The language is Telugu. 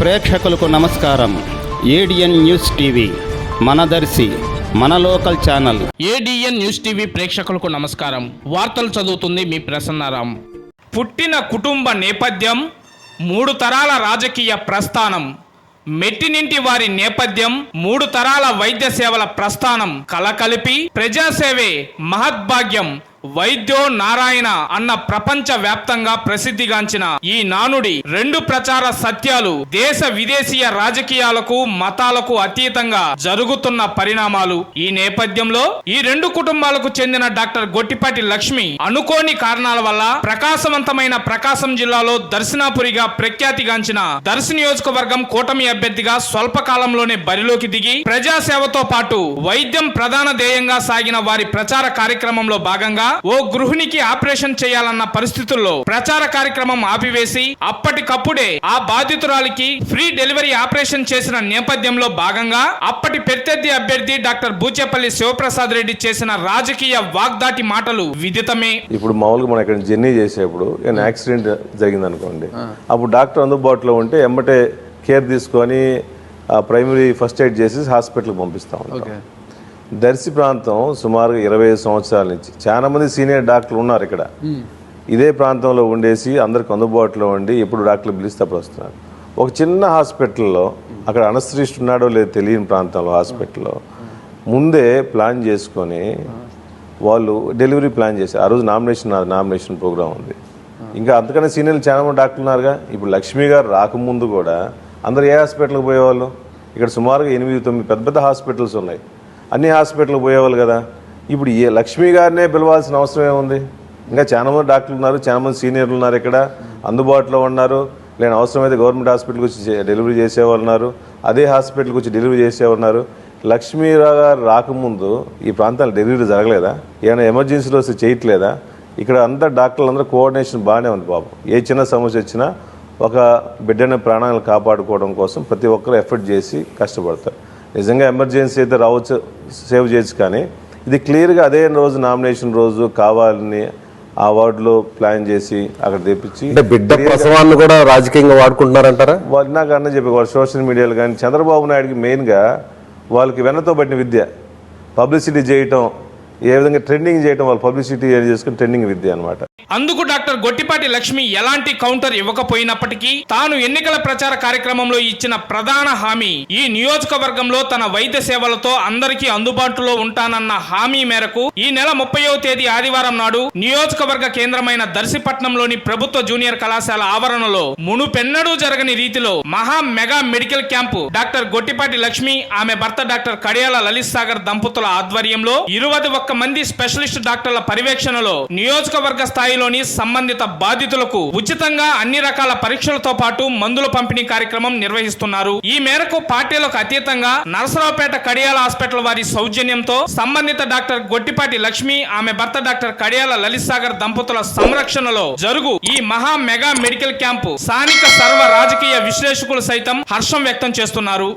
ప్రేక్షకులకు నమస్కారం. ఏడిఎన్ న్యూస్ టీవీ మనదర్శి మన local channel. ADN news TV ప్రేక్షకులకు నమస్కారం. వార్తలు చదువుతుంది మీ ప్రసన్నారాం. పుట్టిన కుటుంబ నేపథ్యం మూడు తరాల రాజకీయ ప్రస్థానం. మెట్టినింటి వారి నేపథ్యం మూడు తరాల వైద్య సేవల ప్రస్థానం కలకలిపి ప్రజాసేవే మహద్భాగ్యం. వైద్యో నారాయణ అన్న ప్రపంచ వ్యాప్తంగా ప్రసిద్ధిగాంచిన ఈ నానుడి రెండు ప్రచార సత్యాలు దేశ విదేశీయ రాజకీయాలకు మతాలకు అతీతంగా జరుగుతున్న పరిణామాలు. ఈ నేపథ్యంలో ఈ రెండు కుటుంబాలకు చెందిన డాక్టర్ గొట్టిపాటి లక్ష్మి అనుకోని కారణాల వల్ల ప్రకాశవంతమైన ప్రకాశం జిల్లాలో దర్శనాపురిగా ప్రఖ్యాతిగాంచిన దర్శ నియోజకవర్గం కూటమి అభ్యర్థిగా స్వల్పకాలంలోనే బరిలోకి దిగి ప్రజాసేవతో పాటు వైద్యం ప్రధాన ధ్యేయంగా సాగిన వారి ప్రచార కార్యక్రమంలో భాగంగా ఓ గృహిణికి ఆపరేషన్ చేయాలన్న పరిస్థితుల్లో ప్రచార కార్యక్రమం ఆపివేసి అప్పటికప్పుడే ఆ బాధితురాలికి ఫ్రీ డెలివరీ ఆపరేషన్ చేసిన నేపథ్యంలో భాగంగా అప్పటి ప్రత్యర్థి అభ్యర్థి డాక్టర్ బూచేపల్లి శివప్రసాద్ రెడ్డి చేసిన రాజకీయ వాగ్దాటి మాటలు విదితమే. ఇప్పుడు మామూలుగా మనం ఇక్కడ జర్నీ చేసేప్పుడు యాక్సిడెంట్ జరిగింది అనుకోండి అప్పుడు డాక్టర్ అందుబాటులో ఉంటే ఎమ్మటే కేర్ తీసుకొని ప్రైమరీ ఫస్ట్ ఎయిడ్ చేసి హాస్పిటల్కి పంపిస్తాం ఉంటాం దర్శి ప్రాంతం సుమారుగా ఇరవై ఐదు సంవత్సరాల నుంచి. చాలా మంది సీనియర్ డాక్టర్లు ఉన్నారు ఇక్కడ. ఇదే ప్రాంతంలో ఉండేసి అందరికి అందుబాటులో ఉండి ఎప్పుడు డాక్టర్లు పిలిస్తే అప్పుడు వస్తున్నారు. ఒక చిన్న హాస్పిటల్లో అక్కడ అనస్థిస్ట్ ఉన్నాడో లేదో తెలియని ప్రాంతంలో హాస్పిటల్లో ముందే ప్లాన్ చేసుకొని వాళ్ళు డెలివరీ ప్లాన్ చేశారు. ఆ రోజు నామినేషన్ నామినేషన్ ప్రోగ్రామ్ ఉంది. ఇంకా అంతకన్నా సీనియర్లు చాలా మంది డాక్టర్లు ఉన్నారుగా. ఇప్పుడు లక్ష్మి గారు రాకముందు కూడా అందరు ఏ హాస్పిటల్కి పోయేవాళ్ళు? ఇక్కడ సుమారుగా ఎనిమిది తొమ్మిది పెద్ద పెద్ద హాస్పిటల్స్ ఉన్నాయి. అన్ని హాస్పిటల్కి పోయేవాళ్ళు కదా. ఇప్పుడు ఏ లక్ష్మి గారినే పిలవాల్సిన అవసరం ఏముంది? ఇంకా చాలామంది డాక్టర్లు ఉన్నారు చాలామంది సీనియర్లు ఉన్నారు ఇక్కడ అందుబాటులో ఉన్నారు. లేని అవసరమైతే గవర్నమెంట్ హాస్పిటల్కి వచ్చి డెలివరీ చేసేవాళ్ళు ఉన్నారు. అదే హాస్పిటల్కి వచ్చి డెలివరీ చేసేవాళ్ళు ఉన్నారు. లక్ష్మీరావు గారు రాకముందు ఈ ప్రాంతాల డెలివరీ జరగలేదా? ఏమైనా ఎమర్జెన్సీలో వస్తే చేయట్లేదా? ఇక్కడ అంతా డాక్టర్లు అందరూ కోఆర్డినేషన్ బాగానే ఉంది బాబు. ఏ చిన్న సమస్య వచ్చినా ఒక బిడ్డని ప్రాణాలను కాపాడుకోవడం కోసం ప్రతి ఒక్కరు ఎఫర్ట్ చేసి కష్టపడతారు. నిజంగా ఎమర్జెన్సీ అయితే రావచ్చు సేవ్ చేయొచ్చు కానీ ఇది క్లియర్గా అదే రోజు నామినేషన్ రోజు కావాలని ఆ వార్డులో ప్లాన్ చేసి అక్కడ తెప్పించి అంటే బిడ్డ ప్రసవాన్ని కూడా రాజకీయంగా వాడుకుంటున్నారంటారా? వాళ్ళు నాకు అన్న చెప్పి వాళ్ళు సోషల్ మీడియాలో కానీ చంద్రబాబు నాయుడుకి మెయిన్గా వాళ్ళకి వెన్నతో పట్టిన విద్య పబ్లిసిటీ చేయటం ఏ విధంగా ట్రెండింగ్ చేయడం వాళ్ళు పబ్లిసిటీ చేసుకుని ట్రెండింగ్ విద్య అనమాట అందుకు డాక్టర్ గొట్టిపాటి లక్ష్మి ఎలాంటి కౌంటర్ ఇవ్వకపోయినప్పటికీ తాను ఎన్నికల ప్రచార కార్యక్రమంలో ఇచ్చిన ప్రధాన హామీ ఈ నియోజకవర్గంలో తన వైద్య సేవలతో అందరికీ అందుబాటులో ఉంటానన్న హామీ మేరకు ఈ నెల ముప్పైవ తేదీ ఆదివారం నాడు నియోజకవర్గ కేంద్రమైన దర్శిపట్నంలోని ప్రభుత్వ జూనియర్ కళాశాల ఆవరణలో మునుపెన్నడూ జరగని రీతిలో మహా mega medical camp doctor Gottipati Lakshmi ఆమె భర్త డాక్టర్ కడియాల లలిత్ సాగర్ దంపతుల ఆధ్వర్యంలో ఇరవై ఒక్క మంది స్పెషలిస్ట్ డాక్టర్ల పర్యవేక్షణలో నియోజకవర్గ స్థాయిలోని సంబంధిత బాధితులకు ఉచితంగా అన్ని రకాల పరీక్షలతో పాటు మందుల పంపిణీ కార్యక్రమం నిర్వహిస్తున్నారు. ఈ మేరకు పార్టీలకు అతీతంగా నరసరావుపేట కడియాల హాస్పిటల్ వారి సౌజన్యంతో సంబంధిత డాక్టర్ గొట్టిపాటి లక్ష్మి ఆమె భర్త డాక్టర్ కడియాల లలిత్ సాగర్ దంపతుల సంరక్షణలో జరుగు ఈ మహా మెగా మెడికల్ క్యాంపు స్థానిక సర్వ రాజకీయ విశ్లేషకులు సైతం హర్షం వ్యక్తం చేస్తున్నారు.